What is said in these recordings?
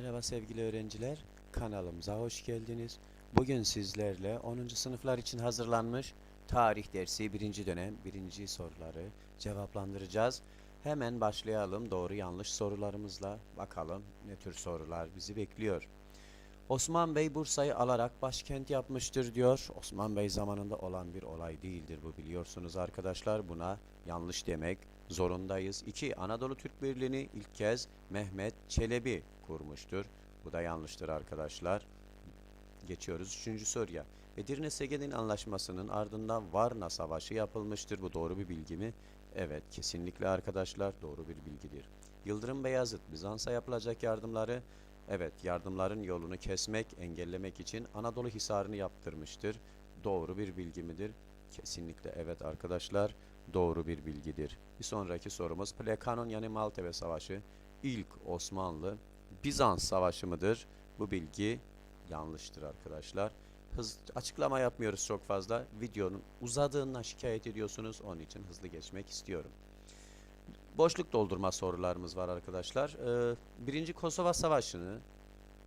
Merhaba sevgili öğrenciler, kanalımıza hoş geldiniz. Bugün sizlerle 10. sınıflar için hazırlanmış tarih dersi 1. dönem 1. soruları cevaplandıracağız. Hemen başlayalım doğru yanlış sorularımızla. Bakalım ne tür sorular bizi bekliyor. Osman Bey Bursa'yı alarak başkent yapmıştır diyor. Osman Bey zamanında olan bir olay değildir bu biliyorsunuz arkadaşlar. Buna yanlış demek zorundayız. 2. Anadolu Türk Birliği'ni ilk kez Mehmet Çelebi kurmuştur. Bu da yanlıştır arkadaşlar. Geçiyoruz üçüncü soruya. Edirne Segedin Anlaşması'nın ardından Varna Savaşı yapılmıştır. Bu doğru bir bilgi mi? Evet, kesinlikle arkadaşlar doğru bir bilgidir. Yıldırım Beyazıt Bizans'a yapılacak yardımları Evet, yardımların yolunu kesmek, engellemek için Anadolu Hisarı'nı yaptırmıştır. Doğru bir bilgi midir? Kesinlikle evet arkadaşlar, doğru bir bilgidir. Bir sonraki sorumuz Plekanon yani Maltepe Savaşı ilk Osmanlı Bizans Savaşı mıdır? Bu bilgi yanlıştır arkadaşlar. Hız, açıklama yapmıyoruz çok fazla. Videonun uzadığından şikayet ediyorsunuz. Onun için hızlı geçmek istiyorum. Boşluk doldurma sorularımız var arkadaşlar. Ee, Birinci Kosova Savaşı'nı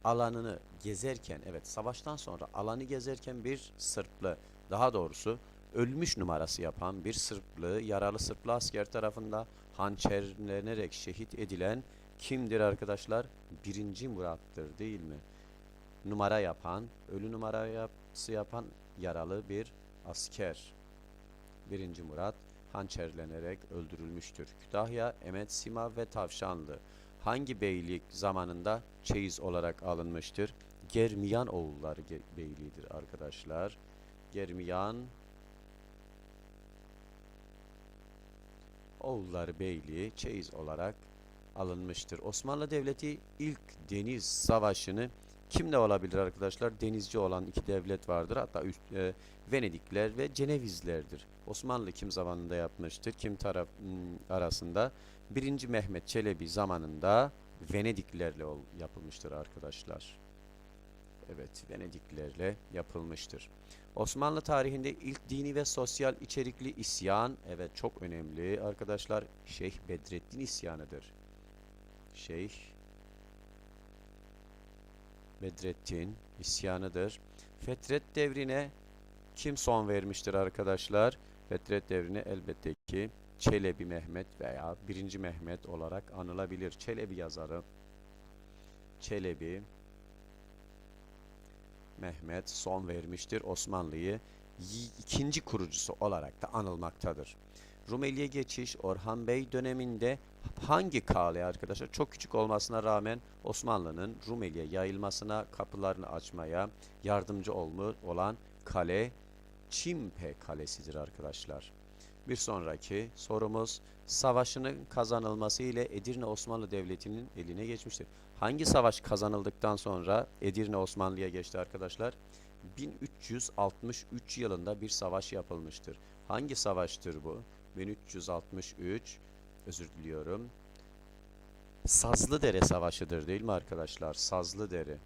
alanını gezerken, evet savaştan sonra alanı gezerken bir Sırplı, daha doğrusu ölmüş numarası yapan bir Sırplı, yaralı Sırplı asker tarafından hançerlenerek şehit edilen kimdir arkadaşlar? Birinci Murat'tır değil mi? Numara yapan, ölü numarası yapan yaralı bir asker. Birinci Murat hançerlenerek öldürülmüştür. Kütahya, Emet, Sima ve Tavşanlı hangi beylik zamanında çeyiz olarak alınmıştır? Germiyan oğulları beyliğidir arkadaşlar. Germiyan oğulları beyliği çeyiz olarak alınmıştır. Osmanlı Devleti ilk deniz savaşını kimle olabilir arkadaşlar? Denizci olan iki devlet vardır. Hatta üst, e, Venedikler ve Cenevizlerdir. Osmanlı kim zamanında yapmıştır? Kim taraf hmm, arasında? 1. Mehmet Çelebi zamanında Venediklerle yapılmıştır arkadaşlar. Evet, Venediklerle yapılmıştır. Osmanlı tarihinde ilk dini ve sosyal içerikli isyan, evet çok önemli arkadaşlar, Şeyh Bedrettin isyanıdır. Şeyh Bedrettin isyanıdır. Fetret devrine kim son vermiştir arkadaşlar? Fetret devrine elbette ki Çelebi Mehmet veya 1. Mehmet olarak anılabilir. Çelebi yazarı Çelebi Mehmet son vermiştir. Osmanlı'yı ikinci kurucusu olarak da anılmaktadır. Rumeli'ye geçiş Orhan Bey döneminde hangi kale arkadaşlar çok küçük olmasına rağmen Osmanlı'nın Rumeli'ye yayılmasına kapılarını açmaya yardımcı olmu olan kale Çimpe Kalesi'dir arkadaşlar. Bir sonraki sorumuz savaşının kazanılması ile Edirne Osmanlı Devleti'nin eline geçmiştir. Hangi savaş kazanıldıktan sonra Edirne Osmanlı'ya geçti arkadaşlar? 1363 yılında bir savaş yapılmıştır. Hangi savaştır bu? 1363 özür diliyorum. Sazlıdere Savaşı'dır değil mi arkadaşlar? Sazlıdere.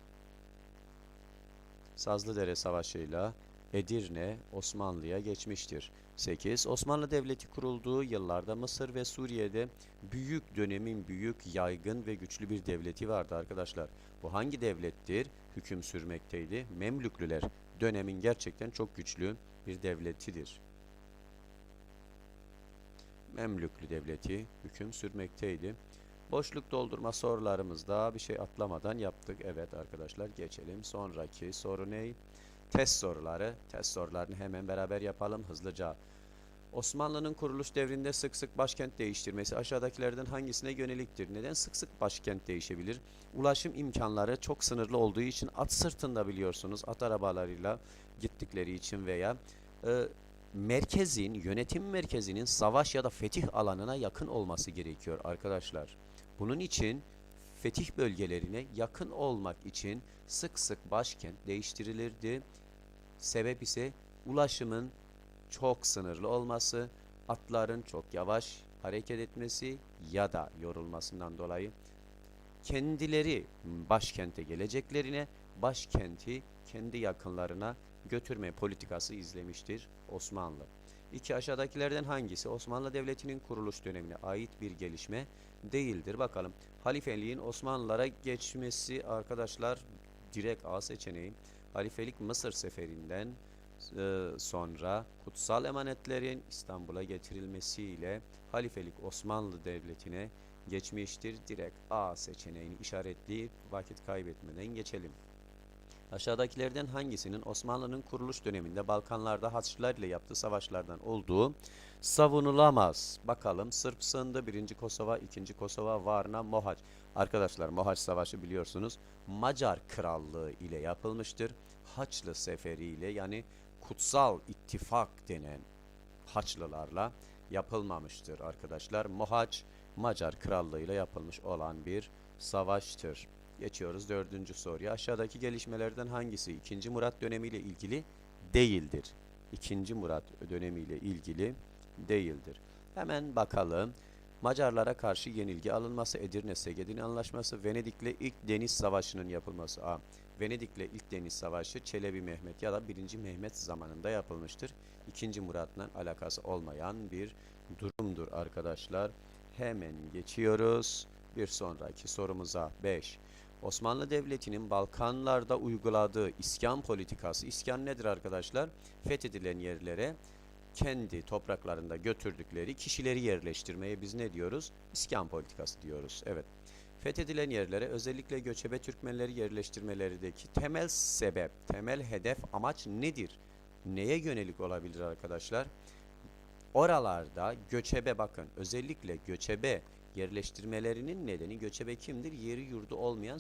Sazlıdere Savaşı'yla Edirne Osmanlı'ya geçmiştir. 8. Osmanlı Devleti kurulduğu yıllarda Mısır ve Suriye'de büyük dönemin büyük, yaygın ve güçlü bir devleti vardı arkadaşlar. Bu hangi devlettir? Hüküm sürmekteydi. Memlüklüler dönemin gerçekten çok güçlü bir devletidir. Memlüklü devleti hüküm sürmekteydi. Boşluk doldurma sorularımızda bir şey atlamadan yaptık. Evet arkadaşlar geçelim. Sonraki soru ne? Test soruları. Test sorularını hemen beraber yapalım hızlıca. Osmanlı'nın kuruluş devrinde sık sık başkent değiştirmesi aşağıdakilerden hangisine yöneliktir? Neden sık sık başkent değişebilir? Ulaşım imkanları çok sınırlı olduğu için at sırtında biliyorsunuz at arabalarıyla gittikleri için veya e, merkezin, yönetim merkezinin savaş ya da fetih alanına yakın olması gerekiyor arkadaşlar. Bunun için fetih bölgelerine yakın olmak için sık sık başkent değiştirilirdi. Sebep ise ulaşımın çok sınırlı olması, atların çok yavaş hareket etmesi ya da yorulmasından dolayı kendileri başkente geleceklerine başkenti kendi yakınlarına götürme politikası izlemiştir Osmanlı. İki aşağıdakilerden hangisi Osmanlı Devleti'nin kuruluş dönemine ait bir gelişme değildir? Bakalım. Halifeliğin Osmanlılara geçmesi arkadaşlar direkt A seçeneği. Halifelik Mısır seferinden e, sonra kutsal emanetlerin İstanbul'a getirilmesiyle halifelik Osmanlı Devleti'ne geçmiştir. Direkt A seçeneğini işaretleyip vakit kaybetmeden geçelim. Aşağıdakilerden hangisinin Osmanlı'nın kuruluş döneminde Balkanlarda Haçlılar ile yaptığı savaşlardan olduğu savunulamaz? Bakalım Sırp Sığındı 1. Kosova, 2. Kosova, Varna, Mohaç. Arkadaşlar Mohaç Savaşı biliyorsunuz Macar Krallığı ile yapılmıştır. Haçlı Seferi ile yani Kutsal İttifak denen Haçlılarla yapılmamıştır arkadaşlar. Mohaç Macar Krallığı ile yapılmış olan bir savaştır. Geçiyoruz dördüncü soruya. Aşağıdaki gelişmelerden hangisi 2. Murat dönemiyle ilgili değildir? 2. Murat dönemiyle ilgili değildir. Hemen bakalım. Macarlara karşı yenilgi alınması, Edirne Segedin Anlaşması, Venedik'le ilk deniz savaşının yapılması. A. Venedik'le ilk deniz savaşı Çelebi Mehmet ya da 1. Mehmet zamanında yapılmıştır. 2. Murat'la alakası olmayan bir durumdur arkadaşlar. Hemen geçiyoruz. Bir sonraki sorumuza 5. Osmanlı Devleti'nin Balkanlarda uyguladığı iskan politikası. İskan nedir arkadaşlar? Fethedilen yerlere kendi topraklarında götürdükleri kişileri yerleştirmeye biz ne diyoruz? İskan politikası diyoruz. Evet. Fethedilen yerlere özellikle göçebe Türkmenleri yerleştirmelerdeki temel sebep, temel hedef, amaç nedir? Neye yönelik olabilir arkadaşlar? Oralarda göçebe bakın özellikle göçebe yerleştirmelerinin nedeni göçebe kimdir? Yeri yurdu olmayan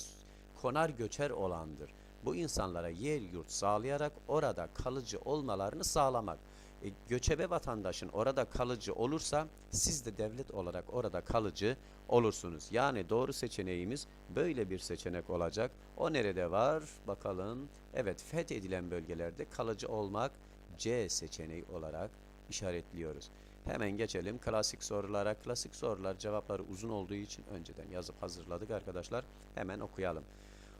konar göçer olandır. Bu insanlara yer yurt sağlayarak orada kalıcı olmalarını sağlamak. E, göçebe vatandaşın orada kalıcı olursa siz de devlet olarak orada kalıcı olursunuz. Yani doğru seçeneğimiz böyle bir seçenek olacak. O nerede var? Bakalım. Evet fethedilen bölgelerde kalıcı olmak C seçeneği olarak işaretliyoruz. Hemen geçelim klasik sorulara. Klasik sorular cevapları uzun olduğu için önceden yazıp hazırladık arkadaşlar. Hemen okuyalım.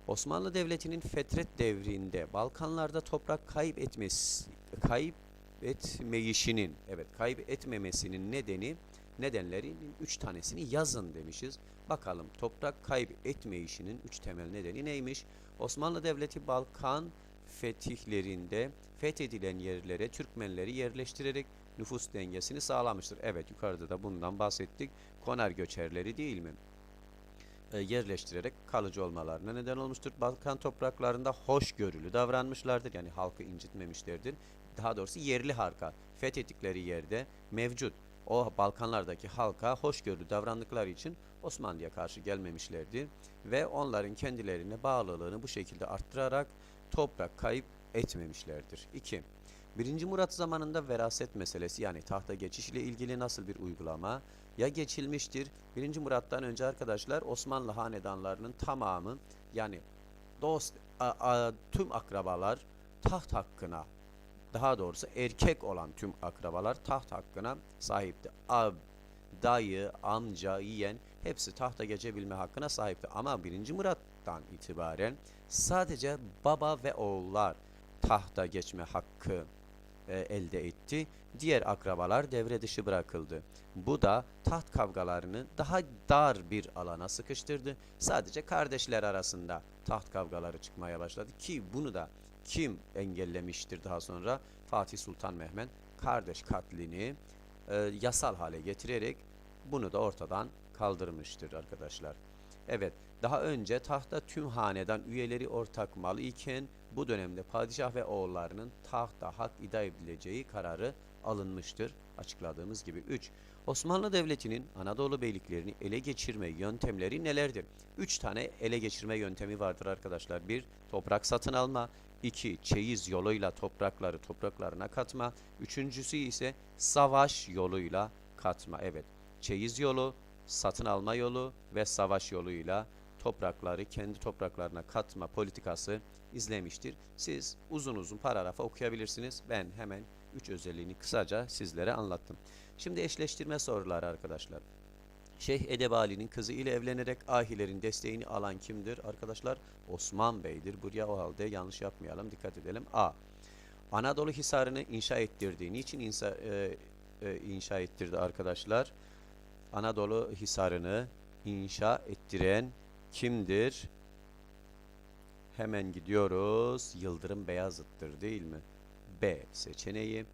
Osmanlı Devleti'nin fetret devrinde Balkanlarda toprak kaybetmesi, kaybetmeyişinin, evet kaybetmemesinin nedeni, nedenlerinin üç tanesini yazın demişiz. Bakalım toprak kaybetmeyişinin üç temel nedeni neymiş? Osmanlı Devleti Balkan fetihlerinde fethedilen yerlere Türkmenleri yerleştirerek nüfus dengesini sağlamıştır. Evet yukarıda da bundan bahsettik. Konar göçerleri değil mi? E, yerleştirerek kalıcı olmalarına neden olmuştur. Balkan topraklarında hoşgörülü davranmışlardır. Yani halkı incitmemişlerdir. Daha doğrusu yerli halka fethettikleri yerde mevcut o Balkanlardaki halka hoşgörülü davrandıkları için Osmanlı'ya karşı gelmemişlerdir ve onların kendilerine bağlılığını bu şekilde arttırarak toprak kayıp etmemişlerdir. 2. 1. Murat zamanında veraset meselesi yani tahta geçiş ile ilgili nasıl bir uygulama ya geçilmiştir. 1. Murat'tan önce arkadaşlar Osmanlı hanedanlarının tamamı yani dost a, a, tüm akrabalar taht hakkına daha doğrusu erkek olan tüm akrabalar taht hakkına sahipti. Ab, dayı, amca, yeğen hepsi tahta geçebilme hakkına sahipti. Ama 1. Murat'tan itibaren sadece baba ve oğullar tahta geçme hakkı e, elde etti. Diğer akrabalar devre dışı bırakıldı. Bu da taht kavgalarını daha dar bir alana sıkıştırdı. Sadece kardeşler arasında taht kavgaları çıkmaya başladı ki bunu da kim engellemiştir daha sonra? Fatih Sultan Mehmet kardeş katlini e, yasal hale getirerek bunu da ortadan kaldırmıştır arkadaşlar. Evet, daha önce tahta tüm hanedan üyeleri ortak mal iken bu dönemde padişah ve oğullarının tahta hak iddia edileceği kararı alınmıştır. Açıkladığımız gibi 3. Osmanlı Devleti'nin Anadolu beyliklerini ele geçirme yöntemleri nelerdir? 3 tane ele geçirme yöntemi vardır arkadaşlar. 1. Toprak satın alma. 2. Çeyiz yoluyla toprakları topraklarına katma. Üçüncüsü ise savaş yoluyla katma. Evet. Çeyiz yolu, satın alma yolu ve savaş yoluyla toprakları kendi topraklarına katma politikası izlemiştir. Siz uzun uzun paragrafa okuyabilirsiniz. Ben hemen 3 özelliğini kısaca sizlere anlattım. Şimdi eşleştirme soruları arkadaşlar. Şeyh Edebali'nin kızı ile evlenerek ahilerin desteğini alan kimdir? Arkadaşlar Osman Bey'dir. Buraya o halde yanlış yapmayalım. Dikkat edelim. A. Anadolu Hisarı'nı inşa ettirdi. Niçin insa, e, e, inşa ettirdi arkadaşlar? Anadolu Hisarı'nı inşa ettiren kimdir? Hemen gidiyoruz. Yıldırım Beyazıt'tır değil mi? B seçeneği.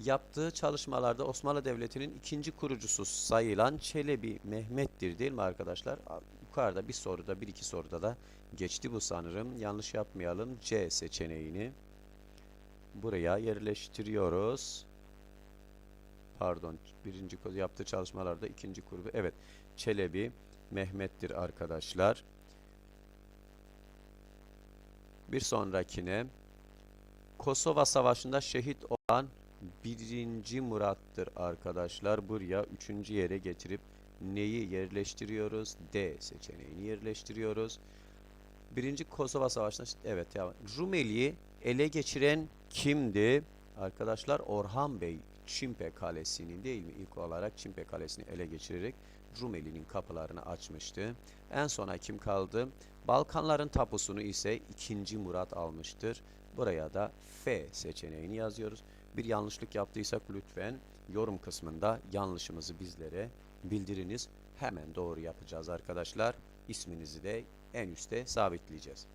Yaptığı çalışmalarda Osmanlı Devleti'nin ikinci kurucusu sayılan Çelebi Mehmet'tir değil mi arkadaşlar? Yukarıda bir soruda, bir iki soruda da geçti bu sanırım. Yanlış yapmayalım. C seçeneğini buraya yerleştiriyoruz. Pardon, birinci yaptığı çalışmalarda ikinci kurgu. Evet, Çelebi Mehmet'tir arkadaşlar. Bir sonrakine Kosova Savaşı'nda şehit olan birinci Murat'tır arkadaşlar. Buraya üçüncü yere getirip neyi yerleştiriyoruz? D seçeneğini yerleştiriyoruz. Birinci Kosova Savaşı'nda evet ya Rumeli'yi ele geçiren kimdi? Arkadaşlar Orhan Bey Çimpe Kalesi'ni değil mi? İlk olarak Çimpe Kalesi'ni ele geçirerek Rumeli'nin kapılarını açmıştı. En sona kim kaldı? Balkanların tapusunu ise 2. Murat almıştır. Buraya da F seçeneğini yazıyoruz. Bir yanlışlık yaptıysak lütfen yorum kısmında yanlışımızı bizlere bildiriniz. Hemen doğru yapacağız arkadaşlar. İsminizi de en üste sabitleyeceğiz.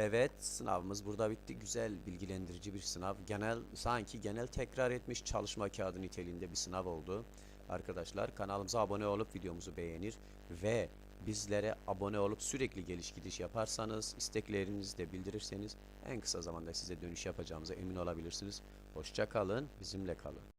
Evet, sınavımız burada bitti. Güzel, bilgilendirici bir sınav. Genel, sanki genel tekrar etmiş çalışma kağıdı niteliğinde bir sınav oldu. Arkadaşlar kanalımıza abone olup videomuzu beğenir ve bizlere abone olup sürekli geliş gidiş yaparsanız, isteklerinizi de bildirirseniz en kısa zamanda size dönüş yapacağımıza emin olabilirsiniz. Hoşça kalın, bizimle kalın.